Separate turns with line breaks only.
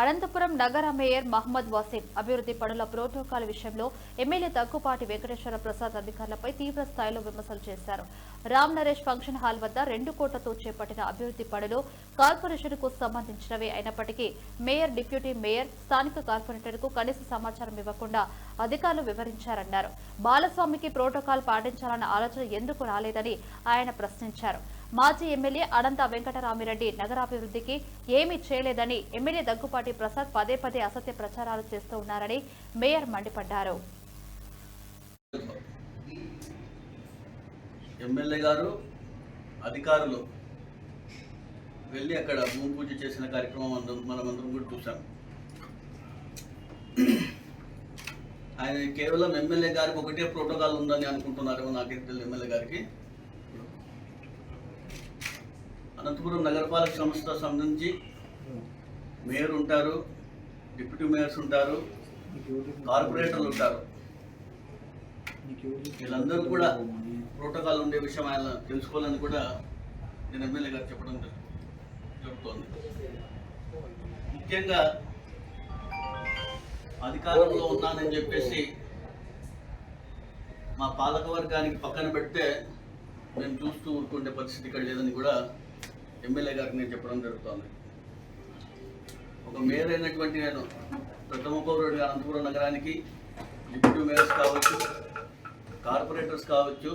అనంతపురం నగర మేయర్ మహమ్మద్ వసీం అభివృద్ధి పనుల ప్రోటోకాల్ విషయంలో ఎమ్మెల్యే దగ్గుపాటి వెంకటేశ్వర ప్రసాద్ అధికారులపై తీవ్ర స్థాయిలో విమర్శలు చేశారు. రామ్ నరేష్ ఫంక్షన్ హాల్ వద్ద రెండు కోట్లతో చేపట్టిన అభివృద్ధి పనులు కార్పొరేషన్కు సంబంధించినవే అయినప్పటికీ మేయర్ డిప్యూటీ మేయర్ స్థానిక కార్పొరేటర్కు కనీస సమాచారం ఇవ్వకుండా అధికారులు వివరించారన్నారు. బాలస్వామికి ప్రోటోకాల్ పాటించాలన్న ఆలోచన ఎందుకు రాలేదని ఆయన ప్రశ్నించారు. మాజీ ఎమ్మెల్యే అనంత వెంకటరామిరెడ్డి నగరాభివృద్ధికి ఏమీ చేయలేదని ఎమ్మెల్యే దగ్గుపాటి ప్రసాద్ పదే పదే అసత్య ప్రచారాలు చేస్తూ ఉన్నారని మేయర్ మండిపడ్డారు.
ఎమ్మెల్యే గారు అధికారులు వెళ్ళి అక్కడ భూమి పూజ చేసిన కార్యక్రమం అందరం మనమందరం కూడా చూసాం. ఆయన కేవలం ఎమ్మెల్యే గారికి ఒకటే ప్రోటోకాల్ ఉందని అనుకుంటున్నారేమో నాకే తెలియదు ఎమ్మెల్యే గారికి. అనంతపురం నగరపాలక సంస్థ సంబంధించి మేయర్ ఉంటారు డిప్యూటీ మేయర్స్ ఉంటారు కార్పొరేటర్లు ఉంటారు. వీళ్ళందరూ కూడా ప్రోటోకాల్ ఉండే విషయం ఆయన తెలుసుకోవాలని కూడా నేను ఎమ్మెల్యే గారు చెప్పడం చెబుతోంది జరుగుతోంది. ముఖ్యంగా అధికారంలో ఉన్నానని చెప్పేసి మా పాలక వర్గానికి పక్కన పెడితే మేము చూస్తూ ఊరుకుండే పరిస్థితి ఇక్కడ లేదని కూడా ఎమ్మెల్యే గారికి నేను చెప్పడం జరుగుతోంది. ఒక మేయర్ అయినటువంటి నేను ప్రథమ పౌరుడిగా అనంతపురం నగరానికి డిప్యూటీ మేయర్స్ కావచ్చు కార్పొరేటర్స్ కావచ్చు